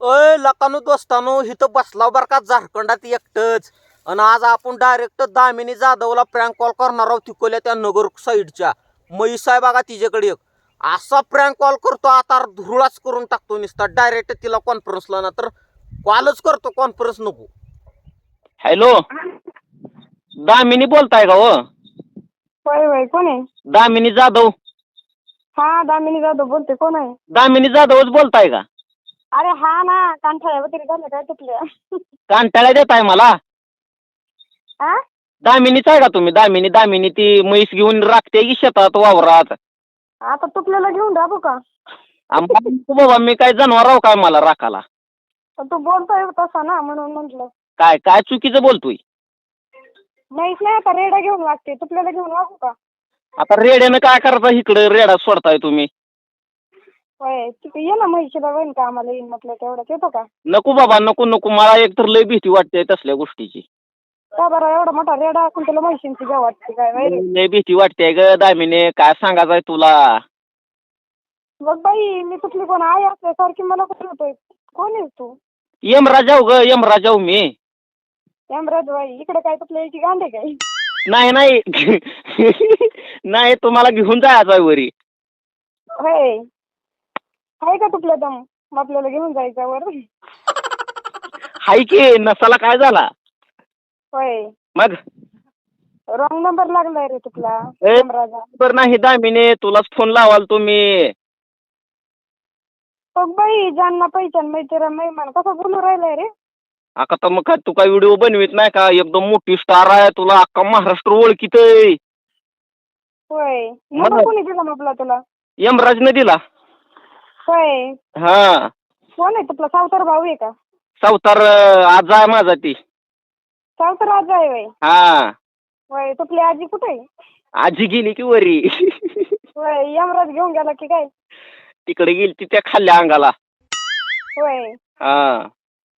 अय लकानो दोस्तानो इथं बसला बर का झारखंडात एकटच. आणि आज आपण डायरेक्ट दामिनी जाधवला प्रँक कॉल करणार आहोत तिकोल्या त्या नगर साईडच्या महेश साहेब बघा तिच्याकडे एक. असा प्रँक कॉल करतो आता धुळाच करून टाकतो नुसता. डायरेक्ट तिला कॉन्फरन्सला ना तर कॉलच करतो कॉन्फरन्स नको. हॅलो दामिनी बोलताय का हो? होय होय कोण आहे? दामिनी जाधव. हा दामिनी जाधव बोलते कोण आहे? दामिनी जाधवच बोलताय का? अरे हा ना कांठाळ्या वगैरे झालं काय कांटाळ्या देताय मला? हा दामिनीच आहे का तुम्ही? दामिनी दामिनी ती म्हैस घेऊन राखते की शेतात वावरात? आता तुटलेला घेऊन राबू का? बाबा मी काय जनावर आहो काय मला राखाला तर तू बोलतोय तसा ना म्हणून म्हटलं. काय काय चुकीचं बोलतोय? म्हैस नाही आता रेडा घेऊन लागते. तुटलेला घेऊन लागू का? आता रेड्यानं काय करता इकडे रेडा सोडताय तुम्ही. होय तिथे ये ना म्हैशीला बहीण का आम्हाला येईन म्हटलं तेवढंच येतो का? नको बाबा नको नको. मला एकतर लय भीती वाटते तसल्या गोष्टीची. का बरं एवढा मोठा रेडा असून तुला म्हैशींची घ्या वाटते काय लय भीती वाटते ग दामिनी. काय सांगायचंय तुला? बघ बाई मी तुटली कोण आई असल्यासारखी मला कोण होतोय? कोण आहेस तू? यमराजाव ग यमराजाव मी. यमराज बाई इकडे काय तुटल्या याची गांडे काय? नाही नाही. नाही तुम्हाला घेऊन जायचं वरी. होय. आहे का तुटलं दम? मग आपल्याला घेऊन जायचं वर. हाय की नसाला काय झाला? होय. मग? रॉंग नंबर लागलाय रे तुला ए? यमराजा बर नाही दामिने तुलाच फोन लावाल तुम्ही. बघ बाई ज्यांना पहिचान मैत्रीण महिमान कसं बोलू राहिलाय रे? आता तर मग काय तू काय व्हिडिओ बनवित नाही का? एकदम मोठी स्टार आहे तुला अख्खा महाराष्ट्र ओळखीत होय. मग? नंबर कोणी दिला म्हटलं तुला. यमराजने दिला. होय. हा. कोण आहे? तुला सावतर भाऊ आहे का? सावतार अं, आज आहे माझा ती. सावतर आजी आहे होय. हा. होय तुपली आजी कुठे आहे? आजी गेली की वरी. होय यमराज घेऊन गेला की काय? तिकडे गेली ती त्या खाल्ल्या अंगाला. होय. हा.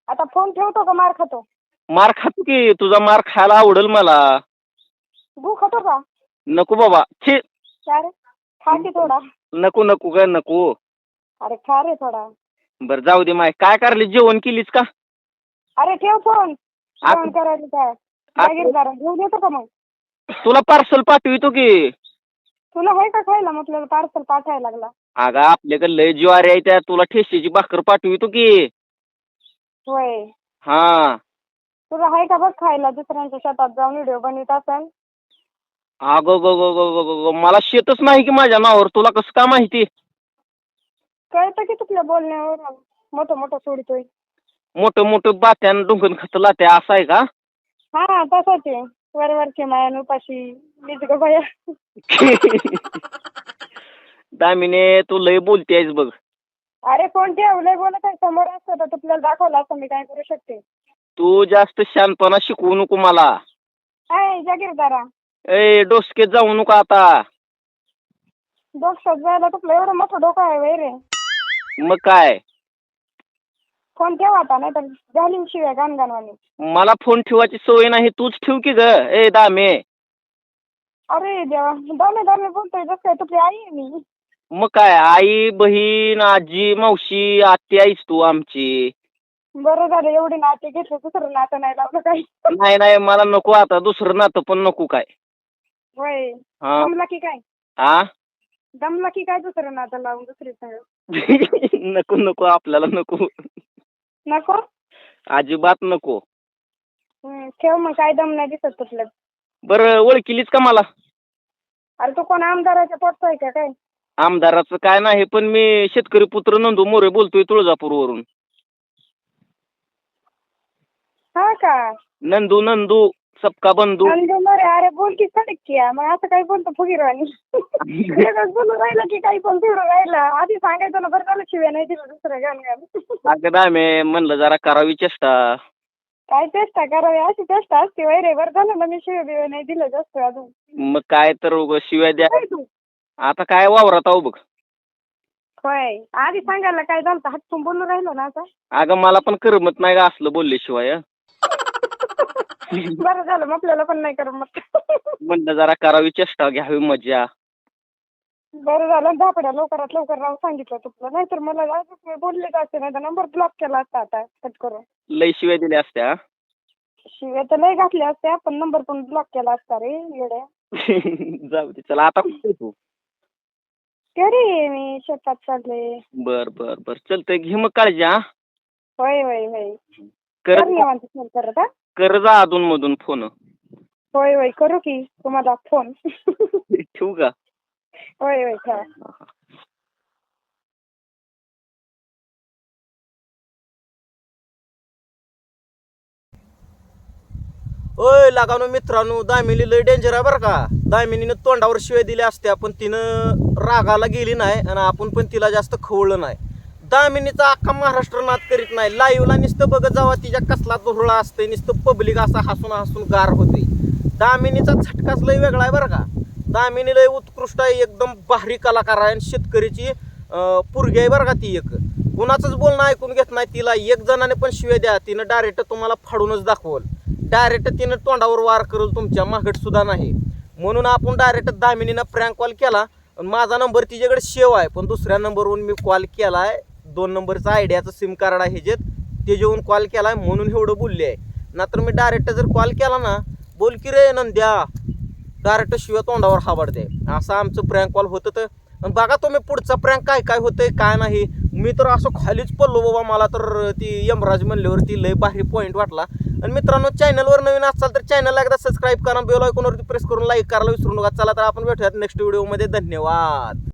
आता फोन ठेवतो का मार खातो? मार खातो की तुझा मार खायला आवडेल मला. गु खातो का? नको बाबा छे काय रे? खा की थोडा. नको नको काय नको. अरे खा रे थोडा. बर जाऊ दे माय. काय करले जेवण केलीस का? अरे ठेव फोन. जेवण करायचं काय? जागीरदार घेऊन येतो का मग? तुला पार्सल पाठवितो की? तुला आहे का खायला? म्हटलं पार्सल पाठायला लागला. अगं आपल्याकडे लय ज्वारी आहे त्या. तुला ठेशीची भाकर पाठवितो की. होय. हा. तुला आहे का बघ खायला? दुसऱ्यांच्या शेतात जाऊन व्हिडिओ बनवित असेल. अगो गो गो गो गो गो गो. मला शेतच नाही की माझ्या नावावर. तुला कसं काय माहिती? कळतं की तुझ्या बोलण्यावर मोठं मोठं सोडतोय. मोठं मोठं बात्यान डुंकन खतला त्या असं आहे का? हा तसंच आहे वरवरची मायान उपाशी मीच ग बाया. दामिने तू लय बोलतेस बघ. अरे ठेव लय बोलत आहे. समोर असतं तर तुला दाखवलं असं मी काय करू शकते. तू जास्त शांतपणा शिकवू नको मला. जागीरदारा ए डोसके जाऊ नको आता. डोक्यात जायला तुला एवढं मोठं डोकं आहे वय रे मग काय? फोन ठेव आता नाही तर झाली शिवाय गाणगाणवाणी. मला फोन ठेवायची सवय नाही तूच ठेव की ग. ए दामे. अरे देवा दामे दामे बोलतोय जसं काय तुझी आई आहे मी. मग काय आई बहीण आजी मावशी आत्या आहेस तू आमची. बरं झालं एवढी नाते घेतलं दुसरं नातं नाही लावलं काही नाही नाही मला नको आता दुसरं नातं पण नको काय. हा. दमला की काय? हा दमला की काय दुसरं नातं लावून दुसरी संग नको नको आपल्याला नको. नको? अजिबात नको. हम्म, ठेव मग काय दम नाही दिसत तुटलं बरं ओळखीलीच का मला? अरे तू कोण आमदाराच्या पोटचा आहे का काय? आमदाराचं काय नाही पण मी शेतकरी पुत्र नंदू मोरे बोलतोय तुळजापूरवरून. हा का? नंदू नंदू. सबका बंधू. नंदू मोरे अरे बोल की सडक की या. मग असं काय बोलतो फुगीरवाणी लगेच बोलून राहिलं की काही पण फिरून राहिलं. आधी सांगायचं ना बरं झालं शिव्या नाही दिलं दुसरं गाण गाण. अगं दामे म्हणलं जरा करावी चेष्टा. काय चेष्टा करावी? अशी चेष्टा असते वैरे. बरं झालं ना मी शिव्या बिव्या नाही दिलं जास्त अजून. मग काय तर उगाच शिवाय द्या. काय तू? आता काय वावरात आहो बघ. होय. आधी सांगायला काय झालं हटकून बोलून राहिलो ना आता. अगं मला पण करमत नाही का असलं बोलल्याशिवाय हं. बरं झालं मग आपल्याला पण नाही करत मग म्हणलं जरा करावी चेष्टा घ्यावी मजा. बरं झालं धापड्या लवकरात लवकर राहून सांगितलं तुला. नाहीतर मला आजच मी बोललेच असते नाही तर नंबर ब्लॉक केला असता आता कट करून. लय शिवाय दिल्या असत्या? शिव्या तर लय घातल्या असत्या पण नंबर पण ब्लॉक केला असता रे येड्या. जाऊ दे चला आता कुठे आहे तू? घरी मी शेतात चालले. बर बर बर. चलतंय घे मग काळजी हा? होय होय होय. कर कर निवांत फोन करत हा? कर जा अधून मधून फोन. होय होय करू की तुम्हाला फोन ठेवू का? होय होय ठेवा. ओय लागानो मित्रांनो दामिनी लय डेंजर आहे बरं का. दामिनीनं तोंडावर शिवाय दिल्या असत्या पण तिनं रागाला गेली नाही आणि आपण पण तिला जास्त खवळलं नाही. दामिनीचा अख्खा महाराष्ट्र नाद करीत नाही. लाईव्हला नुसतं बघत जावा तिच्या कसला धुरळा असते नुसतं पब्लिक असा हसून हसून गार होते दामिनीचा झटकाच लय वेगळा आहे बरं का. दामिनी लय उत्कृष्ट आहे एकदम भारी कलाकार आहे आणि शेतकरीची पुरगी पोरगी आहे बरं का ती एक. कुणाचंच बोलणं ऐकून घेत नाही तिला. एक जणाने पण शिव्या द्या तिनं डायरेक्ट तुम्हाला फाडूनच दाखवल. डायरेक्ट तिनं तोंडावर वार करल तुमच्या मागट सुद्धा नाही. म्हणून आपण डायरेक्ट दामिनीनं प्रँक कॉल केला. आणि माझा नंबर तिच्याकडे शेव आहे पण दुसऱ्या नंबरवरून मी कॉल केला आहे दोन नंबरचं आयडियाचं सिम कार्ड आहे ह्याच्यात जेवून कॉल केला आहे म्हणून एवढं बोलले आहे. नाहीतर मी डायरेक्ट जर कॉल केला ना बोल की रे नंद्या डायरेक्ट शिवाय तोंडावर हाबडते. असं आमचं प्रँक कॉल होतं तर. आणि बघा तुम्ही पुढचा प्रँक काय काय होतंय काय नाही. मी तर असं खालीच पडलो बाबा मला तर ती यमराज म्हणल्यावर ती लय भारी पॉईंट वाटला. आणि मित्रांनो चॅनलवर नवीन असाल तर चॅनलला एकदा सबस्क्राईब करा बेल आयकॉनवरती प्रेस करून लाईक करायला विसरू नका. चला तर आपण भेटूयात नेक्स्ट व्हिडिओमध्ये धन्यवाद.